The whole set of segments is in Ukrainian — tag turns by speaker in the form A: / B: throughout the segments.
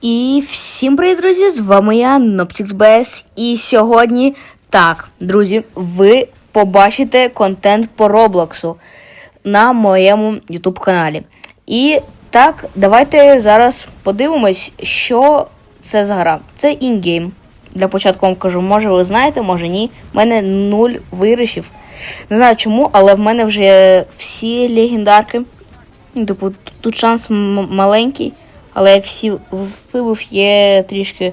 A: І всім привіт, друзі! З вами я, NoptixBS. І сьогодні, так, друзі, ви побачите контент по Роблоксу на моєму YouTube каналі. І так, давайте зараз подивимось, що це за гра. Це інгейм. Для початку вам кажу, може ви знаєте, може ні. У мене нуль виграшів. Не знаю чому, але в мене вже всі легендарки. Типу, тут- шанс маленький, але всі вибив є трішки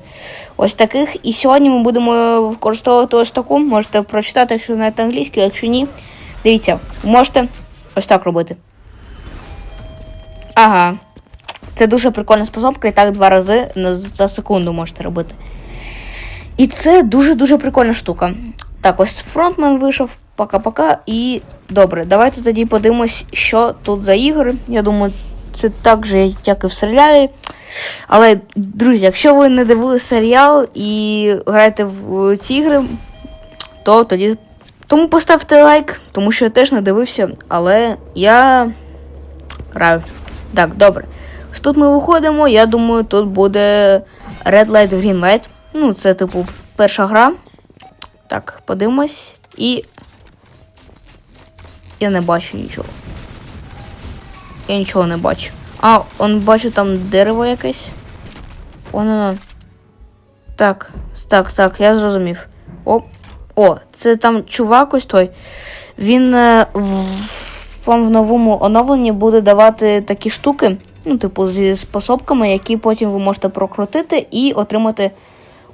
A: ось таких. І сьогодні ми будемо використовувати ось таку. Можете прочитати, якщо знаєте англійську, якщо ні. Дивіться, можете ось так робити. Ага. Це дуже прикольна способка, і так два рази за секунду можете робити. І це дуже-дуже прикольна штука. Так, ось фронтмен вийшов, пока-пока. І добре, давайте тоді подивимось, що тут за ігри. Я думаю, це так же, як і в серіалі. Але, друзі, якщо ви не дивили серіал і граєте в ці ігри, то тоді. Тому поставте лайк, тому що я теж не дивився, але я граю. Так, добре. Тут ми виходимо. Я думаю, тут буде Red Light, Green Light. Ну, це, типу, перша гра. Так, подивимось. І. Я не бачу нічого. Я нічого не бачу. А, он бачу там дерево якесь. Воно. воно. Так, так, так, я зрозумів. О, о, це там чувак ось той. Він е, в, вам в новому оновленні буде давати такі штуки, ну, типу, зі способками, які потім ви можете прокрутити і отримати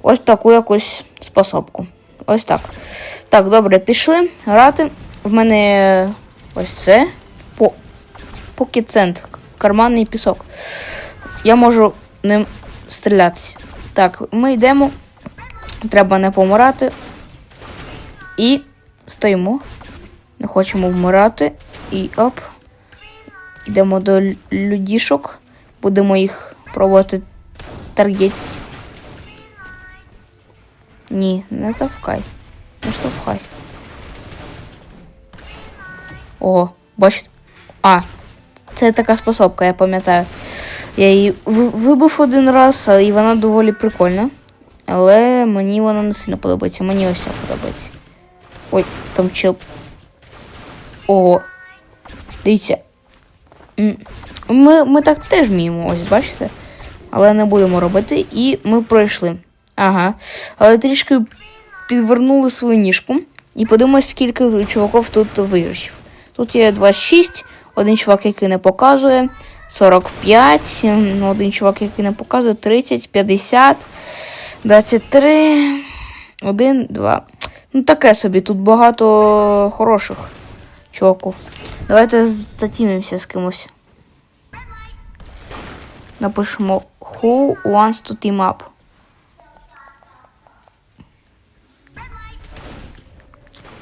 A: ось таку якусь способку. Ось так. Так, добре, пішли грати. В мене ось це. По... Покецент. Карманний пісок. Я можу ним стрілятися. Так, ми йдемо. Треба не помирати. І стоїмо. Не хочемо вмирати. І оп. Йдемо до людішок. Будемо їх пробувати таргетити. Ні, не товкай. Не штовхай. О, бачите. А, це така способка, я пам'ятаю. Я її вибив один раз, і вона доволі прикольна. Але мені вона не сильно подобається. Мені ось ця подобається. Ой, там чел. О. Дивіться. Ми, ми так теж вміємо, ось, бачите? Але не будемо робити. І ми пройшли. Ага. Але трішки підвернули свою ніжку. І подивимось, скільки чуваків тут виграшів. Тут є 26, один чувак, який не показує, 45, один чувак, який не показує, 30, 50, 23, 1, 2. Ну, таке собі, тут багато хороших чуваків. Давайте затімимося з кимось. Напишемо Who wants to team up?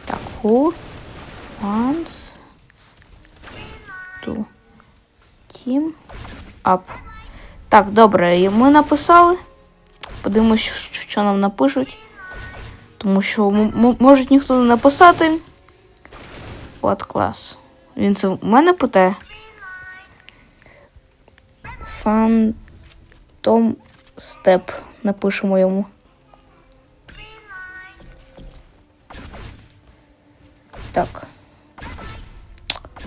A: Так, who wants to team up? Так, добре, і ми написали. Подивимось, що, що нам напишуть. Тому що може ніхто не написати. От клас. Він це в мене питає. Phantom Step. Напишемо йому. Так.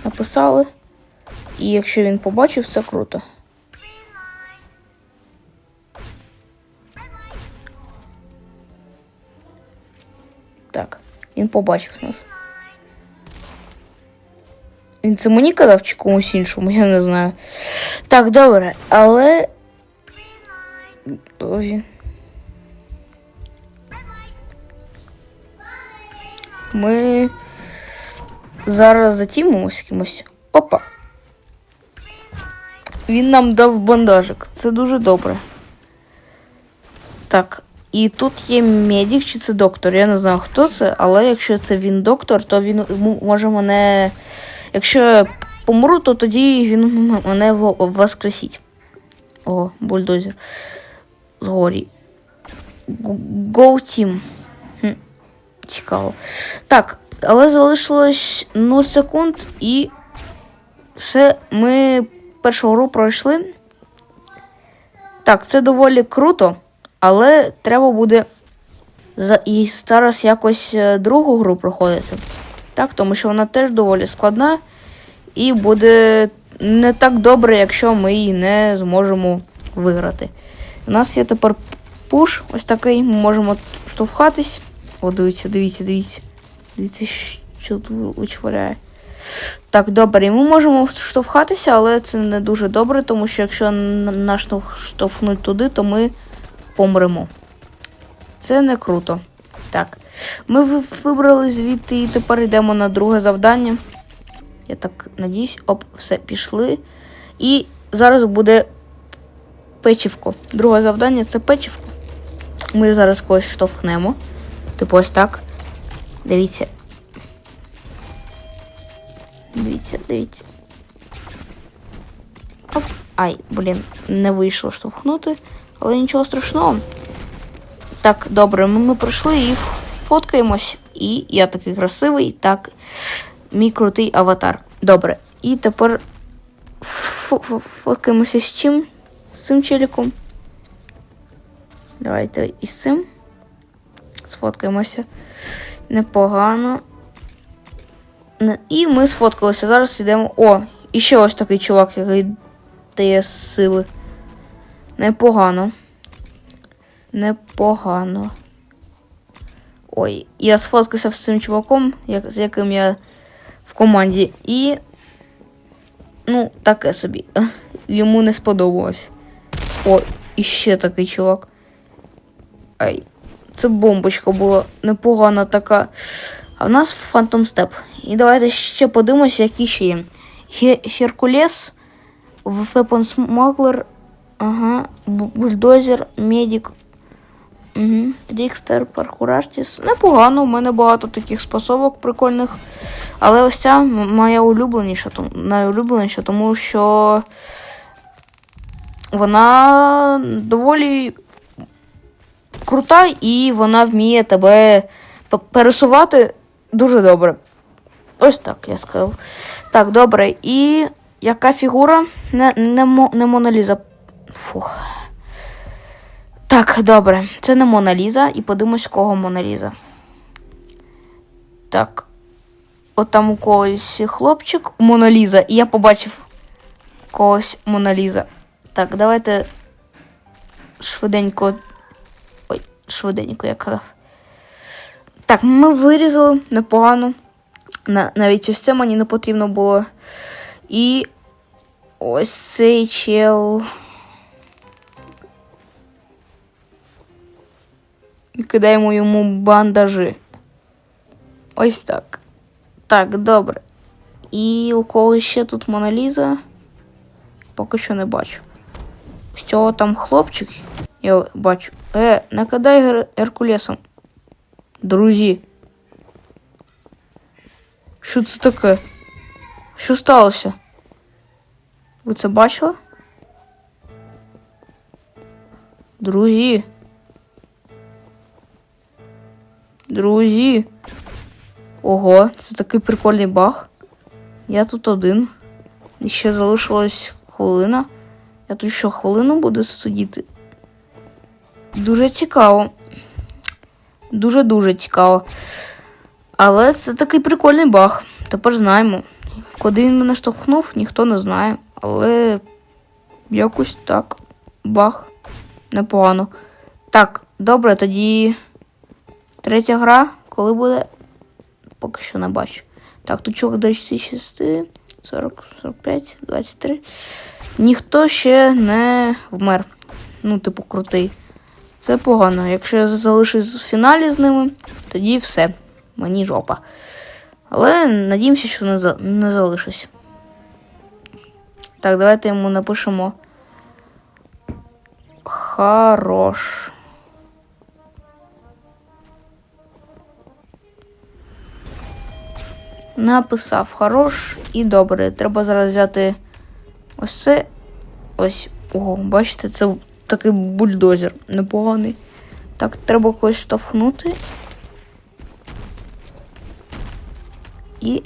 A: Написали. І якщо він побачив, це круто. Так, він побачив нас. Він це мені казав чи комусь іншому, я не знаю. Так, добре, але. Ми зараз затімимось кимось. Опа. Він нам дав бандажик. Це дуже добре. Так, і тут є медик чи це доктор. Я не знаю, хто це, але якщо це він доктор, то він може мене. Якщо я помру, то тоді він мене во- воскресить. О, бульдозер. Згорі. Go Цікаво. Так, але залишилось 0 секунд і все. Ми першу гру пройшли. Так, це доволі круто, але треба буде і зараз якось е, другу гру проходити. Так, тому що вона теж доволі складна і буде не так добре, якщо ми її не зможемо виграти. У нас є тепер пуш, ось такий, ми можемо штовхатись. О, дивіться, дивіться, дивіться. Дивіться, що тут вичворяє. Так, добре, і ми можемо штовхатися, але це не дуже добре, тому що якщо нас штовх- штовхнуть туди, то ми помремо. Це не круто. Так. Ми вибрали звідти і тепер йдемо на друге завдання. Я так надіюсь. Оп, все, пішли. І зараз буде печівко. Друге завдання це печівко. Ми зараз когось штовхнемо. Типу ось так. Дивіться. Дивіться, дивіться. Оп. Ай, блін, не вийшло штовхнути, але нічого страшного. Так, добре, ми, ми пройшли і фоткаємось. І я такий красивий, так. Мій крутий аватар. Добре. І тепер фо- фо- фоткаємося з чим? З цим челіком. Давайте із цим. Сфоткаємося. Непогано. І ми сфоткалися. Зараз йдемо. О, і ще ось такий чувак, який дає сили. Непогано. Непогано. Ой, я сфоткався з цим чуваком, як, з яким я в команді. І. Ну, таке собі. Йому не сподобалось. О, і ще такий чувак. Ай, це бомбочка була непогана така. А в нас Phantom Step. І давайте ще подивимося, які ще є. Хе- Геркулес, Weapon Smuggler, ага, Бульдозер, Медик, угу, Трікстер, Паркур Артіс. Непогано, у мене багато таких способок прикольних. Але ось ця моя улюбленіша, найулюбленіша, тому що вона доволі крута і вона вміє тебе пересувати дуже добре. Ось так я сказав. Так, добре. І яка фігура? Не, не, не Моналіза. Фух. Так, добре. Це не Моналіза. І подивимось, кого Моналіза. Так. От там у когось хлопчик Моналіза. І я побачив когось Моналіза. Так, давайте швиденько. Ой, швиденько я казав. Так, ми вирізали непогано. Навіть ось це мені не потрібно було. І ось цей чел. І кидаємо йому бандажі. Ось так. Так, добре. І у кого ще тут Моналіза? Поки що не бачу. З цього там хлопчик. Я бачу. Е, не кидай Гер- Геркулесом. Друзі. Що це таке? Що сталося? Ви це бачили? Друзі. Друзі. Ого, це такий прикольний баг. Я тут один. І ще залишилась хвилина. Я тут що хвилину буду сидіти. Дуже цікаво. Дуже-дуже цікаво. Але це такий прикольний баг. Тепер знаємо. Куди він мене штовхнув, ніхто не знає. Але якось так. Баг. Непогано. Так, добре, тоді. Третя гра, коли буде. Поки що не бачу. Так, тут чувак 26, 40, 45, 23. Ніхто ще не вмер. Ну, типу, крутий. Це погано. Якщо я залишусь в фіналі з ними, тоді все. Мені жопа. Але надіємося, що не, за... не залишусь. Так, давайте йому напишемо. Хорош. Написав хорош і добре. Треба зараз взяти ось це. Ось. Ого, бачите, це такий бульдозер непоганий. Так, треба когось штовхнути. І.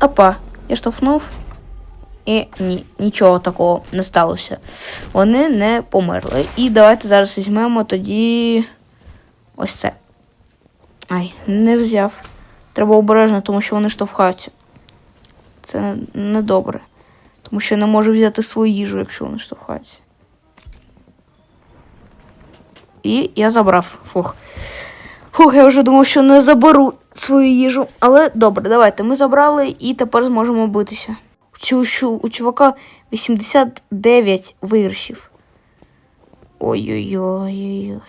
A: Опа, я штовхнув. І ні, нічого такого не сталося. Вони не померли. І давайте зараз візьмемо тоді ось це. Ай, не взяв. Треба обережно, тому що вони штовхаються. Це недобре. Тому що я не можу взяти свою їжу, якщо вони штовхаються. І я забрав. Фух. Фух, я вже думав, що не заберу свою їжу. Але добре, давайте. Ми забрали і тепер зможемо битися. Цю, що, у чувака 89 виграшів. Ой-ой-ой-ой-ой.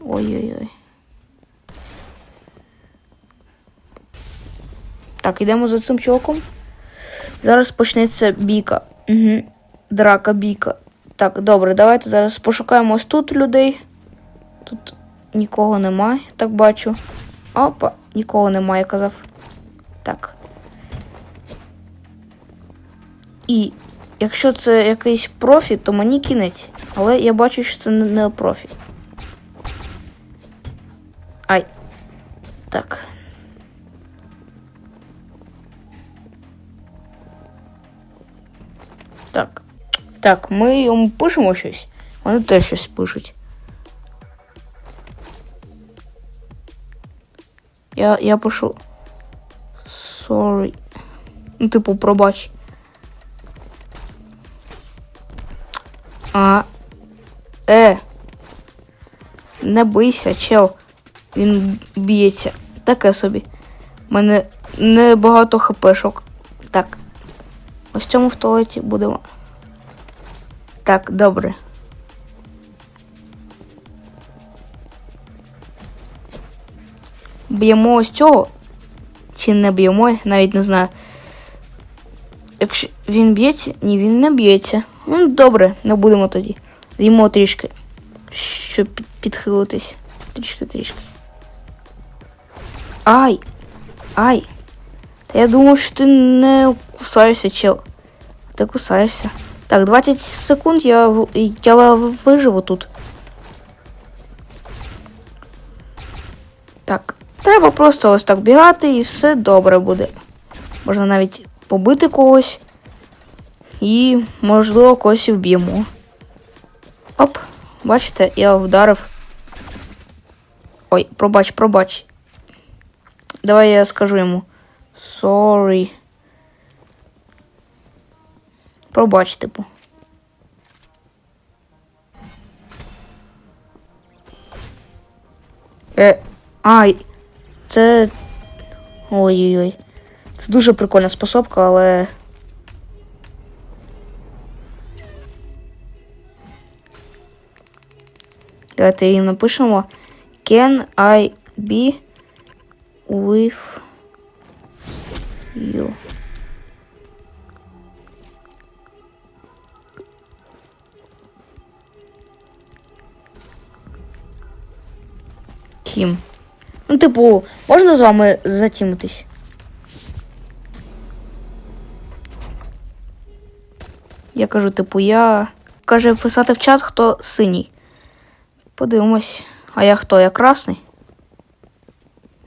A: Ой-ой-ой. Так, йдемо за цим чуваком. Зараз почнеться бійка. Угу. Драка, бійка. Так, добре, давайте зараз пошукаємо ось тут людей. Тут нікого немає, так бачу. Опа, нікого немає, казав. Так. І якщо це якийсь профі, то мені кінець. Але я бачу, що це не профі. Ай. Так. Так. Так, ми йому пишемо щось. Вони теж щось пишуть. Я, я пишу. Sorry. Ну, типу, пробач. А. Е. Не бийся, чел. Він б'ється. Таке собі. У мене небагато хпшок. Так. Ось цьому в туалеті будемо. Так, добре. Б'ємо ось цього. Чи не б'ємо, навіть не знаю. Якщо він б'ється, ні, він не б'ється. Ну, добре, не будемо тоді. З'їмо трішки. Щоб підхилитись. Трішки, трішки. Ай! Ай! Та я думав, що ти не кусаєшся, чел. Ти кусаєшся. Так, 20 секунд я, я виживу тут. Так, треба просто ось так бігати і все добре буде. Можна навіть побити когось. І, можливо, когось вб'ємо. Оп, бачите, я вдарив. Ой, пробач, пробач. Давай я скажу йому. Sorry. Пробач, типу. Е, ай, це. Ой-ой-ой. Це дуже прикольна способка, але. Давайте їм напишемо. Can I be with Тім. Ну, типу, можна з вами затімитись? Я кажу, типу, я. Каже, писати в чат, хто синій. Подивимось. А я хто? Я красний?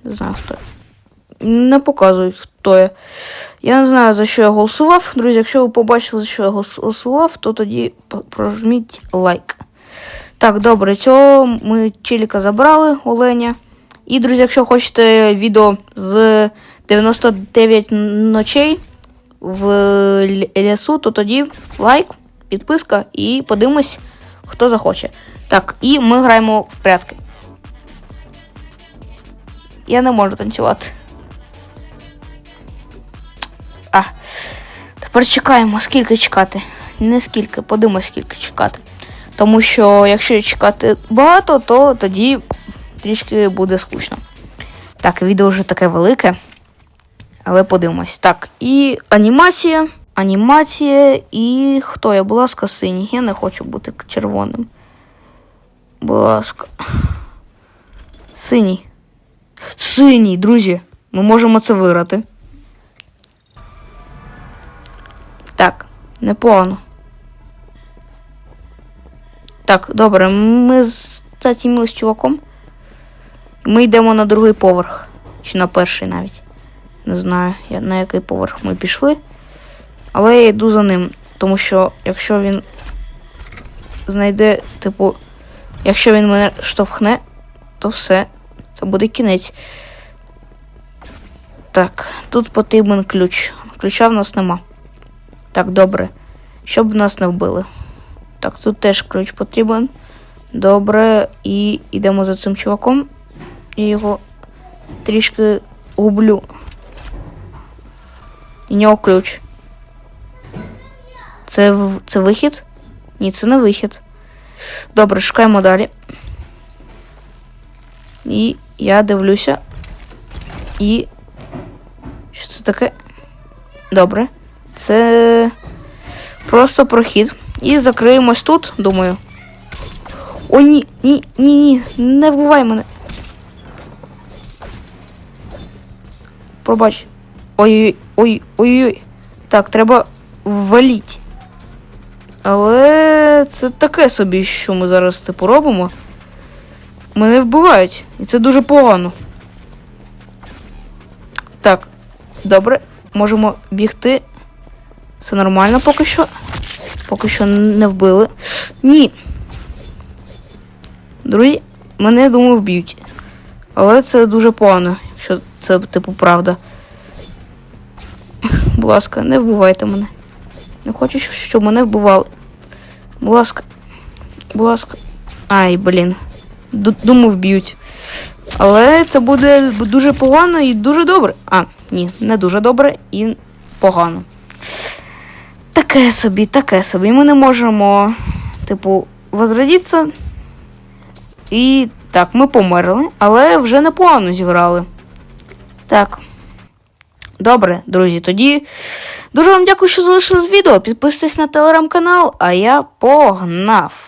A: Не знаю хто. Не показують, хто я. Я не знаю, за що я голосував. Друзі, якщо ви побачили, за що я голосував, то тоді прожміть лайк. Так, добре, цього ми челіка забрали, Оленя. І, друзі, якщо хочете відео з 99 ночей в лісу, то тоді лайк, підписка і подивимось, хто захоче. Так, і ми граємо в прятки. Я не можу танцювати. А. Тепер чекаємо, скільки чекати. Не скільки, подивимось, скільки чекати. Тому що якщо чекати багато, то тоді трішки буде скучно. Так, відео вже таке велике. Але подивимось. Так, і анімація. Анімація і хто я? Будь ласка, синій. Я не хочу бути червоним. Будь ласка. Синій. Синій, друзі. Ми можемо це виграти. Так, непогано. Так, добре, ми затімили з чуваком. Ми йдемо на другий поверх. Чи на перший навіть. Не знаю, на який поверх ми пішли. Але я йду за ним, тому що якщо він знайде, типу, якщо він мене штовхне, то все, це буде кінець. Так, тут потрібен ключ. Ключа в нас нема. Так, добре. Щоб нас не вбили. Так, тут теж ключ потрібен. Добре, і йдемо за цим чуваком. Я його трішки гублю. І нього ключ. Це, це вихід? Ні, це не вихід. Добре, шукаємо далі. І я дивлюся. І. Що це таке? Добре. Це просто прохід. І закриємось тут, думаю. Ой, ні, ні, ні, ні, не вбивай мене. Пробач. Ой, ой, ой, ой. Так, треба валіть. Але це таке собі, що ми зараз типу робимо. Мене вбивають, і це дуже погано. Так, добре, можемо бігти. Все нормально поки що. Поки що не вбили. Ні. Друзі, мене думаю вб'ють. Але це дуже погано, якщо це типу правда. Будь ласка, не вбивайте мене. Не хочу, щоб мене вбивали. Будь ласка. Будь ласка. Ай, блін. Ду- Думаю, вб'ють. Але це буде дуже погано і дуже добре. А, ні, не дуже добре і погано. Таке собі, таке собі. Ми не можемо, типу, возродитися. І так, ми померли, але вже непогано зіграли. Так. Добре, друзі, тоді дуже вам дякую, що залишили відео. Підписуйтесь на телеграм-канал, а я погнав.